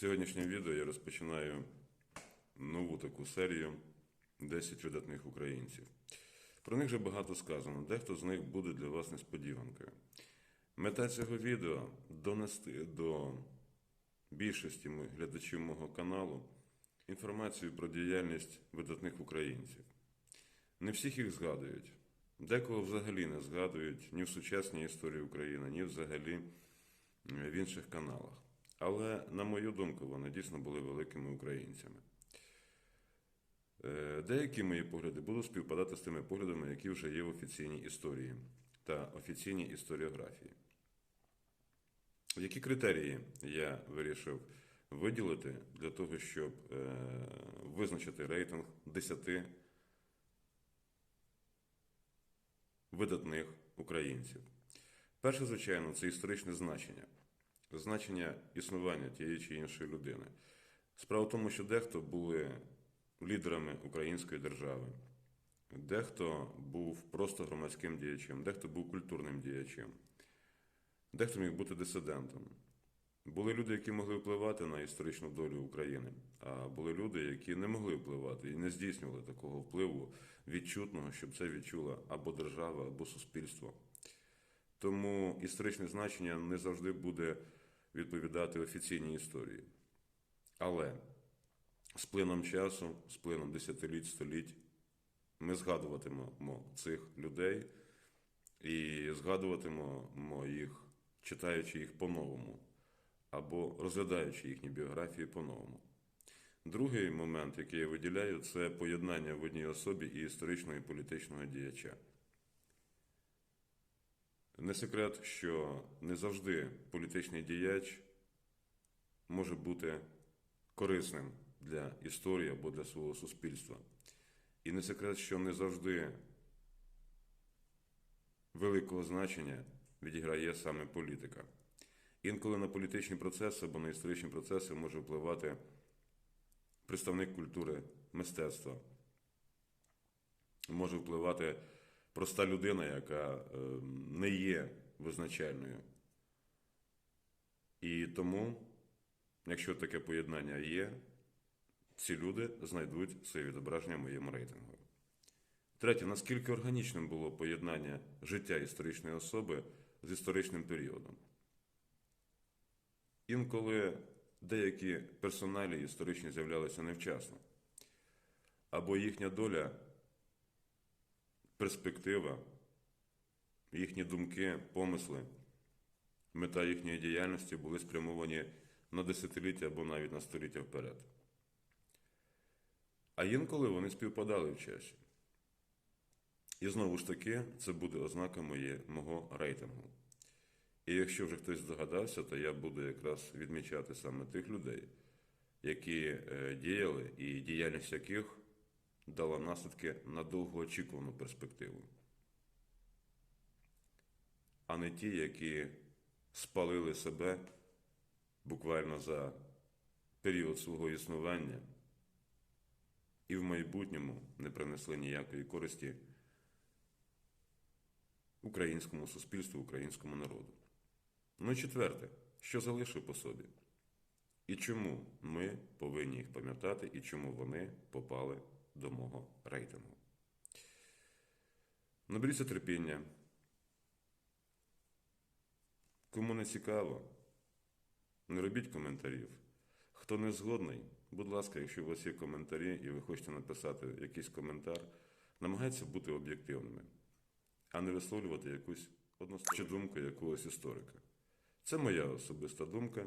Сьогоднішнє відео я розпочинаю нову таку серію 10 видатних українців. Про них вже багато сказано, дехто з них буде для вас несподіванкою. Мета цього відео донести до більшості глядачів мого каналу інформацію про діяльність видатних українців. Не всіх їх згадують. Декого взагалі не згадують ні в сучасній історії України, ні взагалі в інших каналах. Але, на мою думку, вони дійсно були великими українцями. Е, Деякі мої погляди будуть співпадати з тими поглядами, які вже є в офіційній історії та офіційній історіографії. Які критерії я вирішив виділити для того, щоб е, визначити рейтинг 10 видатних українців? Перше, звичайно, це історичне значення, значення існування тієї чи іншої людини. Справа в тому, що дехто були лідерами української держави, дехто був просто громадським діячем, дехто був культурним діячем, дехто міг бути дисидентом. Були люди, які могли впливати на історичну долю України, а були люди, які не могли впливати і не здійснювали такого впливу відчутного, щоб це відчула або держава, або суспільство. Тому історичне значення не завжди буде відповідати офіційній історії. Але з плином часу, з плином десятиліть, століть, ми згадуватимемо цих людей і згадуватимемо їх, читаючи їх по-новому або розглядаючи їхні біографії по-новому. Другий момент, який я виділяю, це поєднання в одній особі і історичного і політичного діяча. Не секрет, що не завжди політичний діяч може бути корисним для історії або для свого суспільства. І не секрет, що не завжди великого значення відіграє саме політика. Інколи на політичні процеси або на історичні процеси може впливати представник культури, мистецтва, може впливати проста людина, яка е, не є визначальною. І тому, якщо таке поєднання є, ці люди знайдуть своє відображення моєму рейтингу. Третє, наскільки органічним було поєднання життя історичної особи з історичним періодом. Інколи деякі персоналі історичні з'являлися невчасно, або їхня доля, перспектива, їхні думки, помисли, мета їхньої діяльності були спрямовані на десятиліття або навіть на століття вперед. А інколи вони співпадали в часі. І знову ж таки, це буде ознака моє, мого рейтингу. І якщо вже хтось здогадався, то я буду якраз відмічати саме тих людей, які е, діяли, і діяльність яких дала наслідки на довгоочікувану перспективу, а не ті, які спалили себе буквально за період свого існування і в майбутньому не принесли ніякої користі українському суспільству, українському народу. Ну і четверте, що залишив по собі? І чому ми повинні їх пам'ятати, і чому вони попали до мого рейтингу? Наберіться терпіння. Кому не цікаво, не робіть коментарів. Хто не згодний, будь ласка, якщо у вас є коментарі і ви хочете написати якийсь коментар, намагайтеся бути об'єктивними, а не висловлювати якусь одностайну думку якогось історика. Це моя особиста думка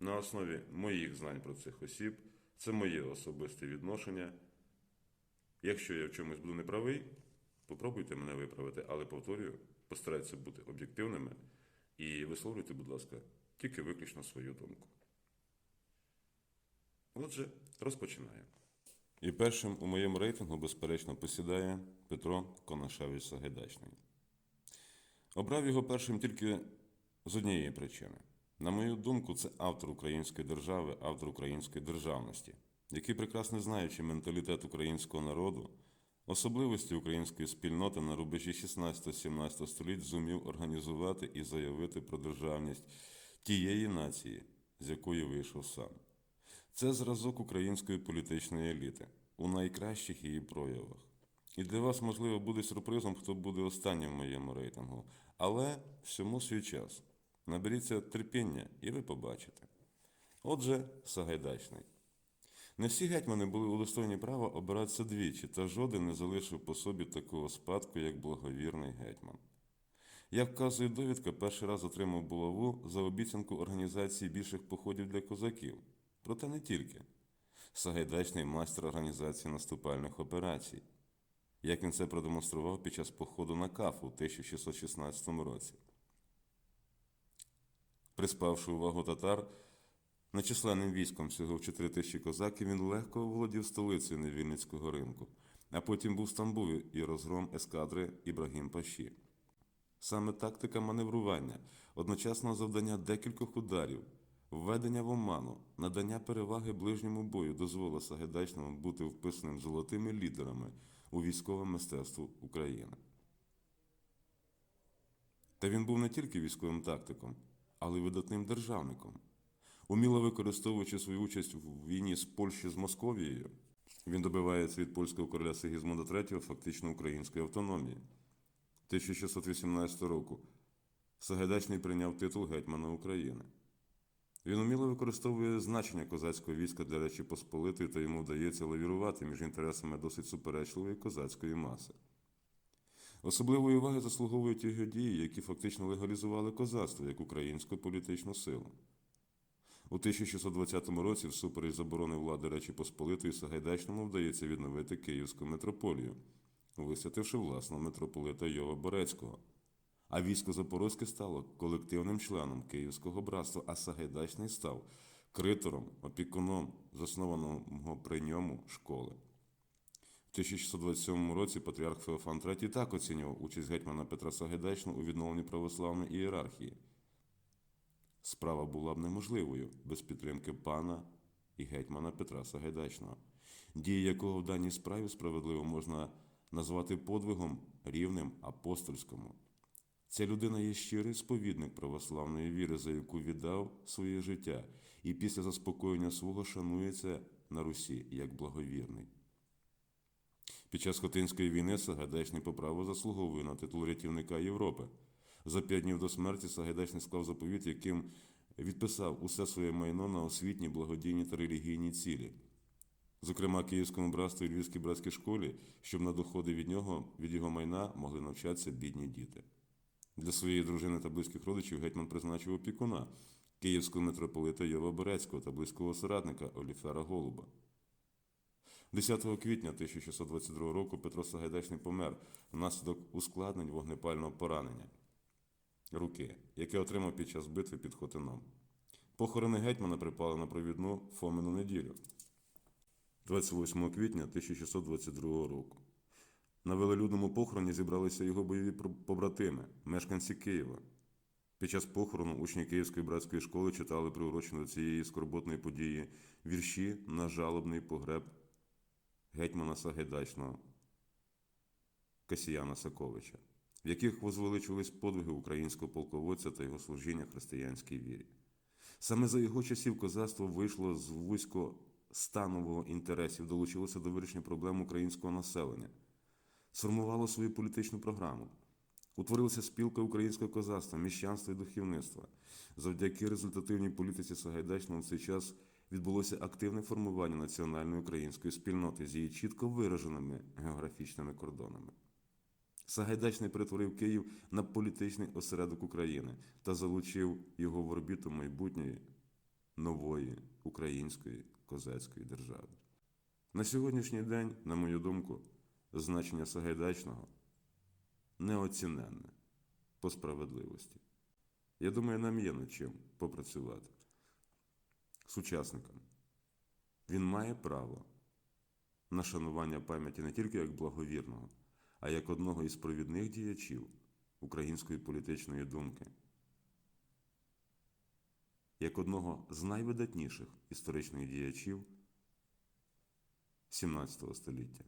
на основі моїх знань про цих осіб, це моє особисте відношення. Якщо я в чомусь буду неправий, попробуйте мене виправити, але повторюю, постарайтеся бути об'єктивними і висловлюйте, будь ласка, тільки виключно свою думку. Отже, розпочинаємо. І першим у моєму рейтингу, безперечно, посідає Петро Конашевич Сагайдачний. Обрав його першим тільки з однієї причини. На мою думку, це автор української держави, автор української державності, який, прекрасно знаючи менталітет українського народу, особливості української спільноти на рубежі 16-17 століть зумів організувати і заявити про державність тієї нації, з якої вийшов сам. Це зразок української політичної еліти у найкращих її проявах. І для вас, можливо, буде сюрпризом, хто буде останнім в моєму рейтингу. Але всьому свій час. Наберіться терпіння, і ви побачите. Отже, Сагайдачний. Не всі гетьмани були удостоєні права обиратися двічі, та жоден не залишив по собі такого спадку, як благовірний гетьман. Як вказує довідка, перший раз отримав булаву за обіцянку організації більших походів для козаків. Проте не тільки. Сагайдачний майстер організації наступальних операцій. Як він це продемонстрував під час походу на Кафу у 1616 році. Приспавши увагу татар, нечисленним військом всього в 4 тисячі козаків, він легко оволодів столицею невільницького ринку, а потім був в Стамбулі і розгром ескадри Ібрагім Паші. Саме тактика маневрування, одночасного завдання декількох ударів, введення в оману, надання переваги ближньому бою дозволило Сагайдачному бути вписаним золотими лідерами у військове мистецтво України. Та він був не тільки військовим тактиком, але й видатним державником. Уміло використовуючи свою участь в війні з Польщі з Московією, він добивається від польського короля Сигізмунда III фактично української автономії. 1618 року Сагайдачний прийняв титул гетьмана України. Він уміло використовує значення козацького війська для Речі Посполитої, та йому вдається лавірувати між інтересами досить суперечливої козацької маси. Особливої уваги заслуговують його дії, які фактично легалізували козацтво як українську політичну силу. У 1620 році, всупереч заборони влади Речі Посполитої, Сагайдачному вдається відновити Київську митрополію, висвятивши власного митрополита Йова Борецького. А військо Запорозьке стало колективним членом Київського братства, а Сагайдачний став критором, опікуном заснованого при ньому школи. В 1627 році патріарх Феофан III так оцінював участь гетьмана Петра Сагайдачного у відновленні православної ієрархії. Справа була б неможливою без підтримки пана і гетьмана Петра Сагайдачного, дії якого в даній справі справедливо можна назвати подвигом рівним апостольському. Ця людина є щирий сповідник православної віри, за яку віддав своє життя, і після заспокоєння свого шанується на Русі як благовірний. Під час Хотинської війни Сагайдачний по праву заслуговує на титул рятівника Європи. За п'ять днів до смерті Сагайдачний склав заповіт, яким відписав усе своє майно на освітні, благодійні та релігійні цілі. Зокрема, Київському братству і Львівській братській школі, щоб на доходи від нього, від його майна могли навчатися бідні діти. Для своєї дружини та близьких родичів гетьман призначив опікуна київського митрополита Йова Борецького та близького соратника Оліфера Голуба. 10 квітня 1622 року Петро Сагайдачний помер внаслідок ускладнень вогнепального поранення руки, яке отримав під час битви під Хотином. Похорони гетьмана припали на провідну Фомину неділю 28 квітня 1622 року. На велелюдному похороні зібралися його бойові побратими, мешканці Києва. Під час похорону учні Київської братської школи читали приурочені до цієї скорботної події вірші на жалобний погреб гетьмана Сагайдачного Касіяна Саковича, в яких возвеличувались подвиги українського полководця та його служіння християнській вірі. Саме за його часів козацтво вийшло з вузько станового інтересів, долучилося до вирішення проблем українського населення сформувало свою політичну програму. Утворилася спілка українського козацтва, міщанства і духовництва. Завдяки результативній політиці Сагайдачного в цей час відбулося активне формування національної української спільноти з її чітко вираженими географічними кордонами. Сагайдачний перетворив Київ на політичний осередок України та залучив його в орбіту майбутньої нової української козацької держави. На сьогоднішній день, на мою думку, значення Сагайдачного неоціненне по справедливості. Я думаю, нам є над чим попрацювати. Сучасникам. Він має право на шанування пам'яті не тільки як благовірного, а як одного із провідних діячів української політичної думки, як одного з найвидатніших історичних діячів XVII століття.